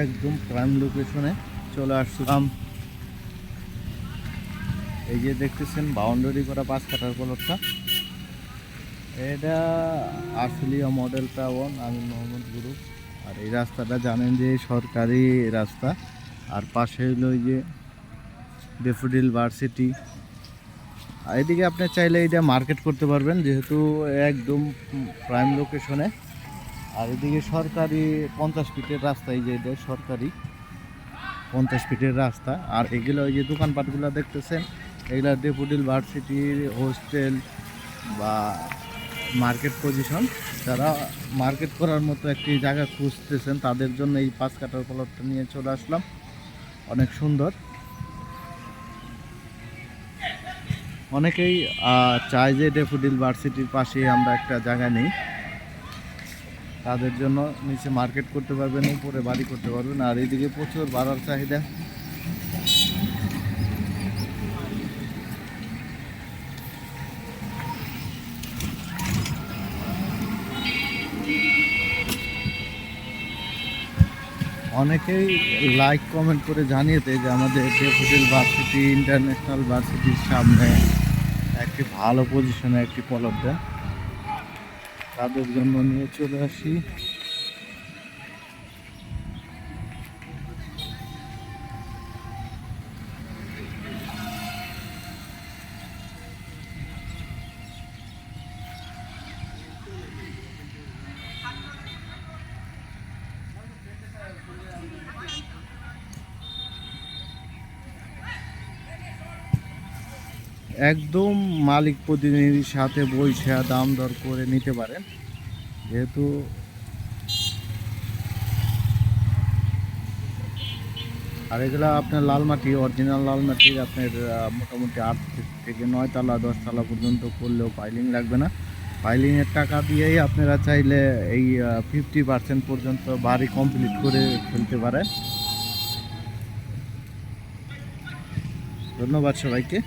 একদম প্রাইম লোকেশনে চলে আসছিলাম এই যে দেখতেছেন বাউন্ডারি করা পাঁচ কাটার কলরটা এটা আশুলিয়া মডেল টাউন আমি মোহাম্মদ গুরু। আর এই রাস্তাটা জানেন যে সরকারি রাস্তা। আর পাশে হলো যে ডেফোডিল ভার্সিটি আর এদিকে আপনি চাইলে এটা মার্কেট করতে পারবেন, যেহেতু একদম প্রাইম লোকেশনে আর এদিকে সরকারি পঞ্চাশ ফিটের রাস্তা, এই যে এটা সরকারি পঞ্চাশ ফিটের রাস্তা। আর এগুলো ওই যে দোকানপাটগুলো দেখতেছেন, এগুলো ডেপুটিল ভার্সিটির হোস্টেল বা মার্কেট পজিশন। যারা মার্কেট করার মতো একটি জায়গা খুঁজতেছেন, তাদের জন্য এই পাঁচ কাটার কলরটা নিয়ে চলে আসলাম। অনেক সুন্দর। অনেকেই চায় যে ডেফুডিল ভার্সিটির পাশে আমরা একটা জায়গা নেই। তাদের জন্য নিচে মার্কেট করতে পারবেন, উপরে বাড়ি করতে পারবেন, আর এইদিকে প্রচুর বাড়ার চাহিদা। অনেকেই লাইক কমেন্ট করে জানিয়েছে যে আমাদের ডেফোডিল ভার্সিটি ইন্টারন্যাশনাল ভার্সিটির সামনে একটি ভালো পজিশনে একটি পলব দেন তাদের জন্য নিয়ে চলে আসি। একদম মালিক প্রতিনিধির সাথে বইসা দাম দর করে নিতে পারেন। যেহেতু আর এগুলো আপনার লাল মাটি অরিজিনাল লাল মাটি আপনার মোটামুটি আট থেকে নয় তালা, দশ তালা পর্যন্ত করলেও পাইলিং লাগবে না। পাইলিংয়ের টাকা দিয়েই আপনারা চাইলে এই ফিফটি পার্সেন্ট পর্যন্ত বাড়ি কমপ্লিট করে ফেলতে পারেন। ধন্যবাদ সবাইকে।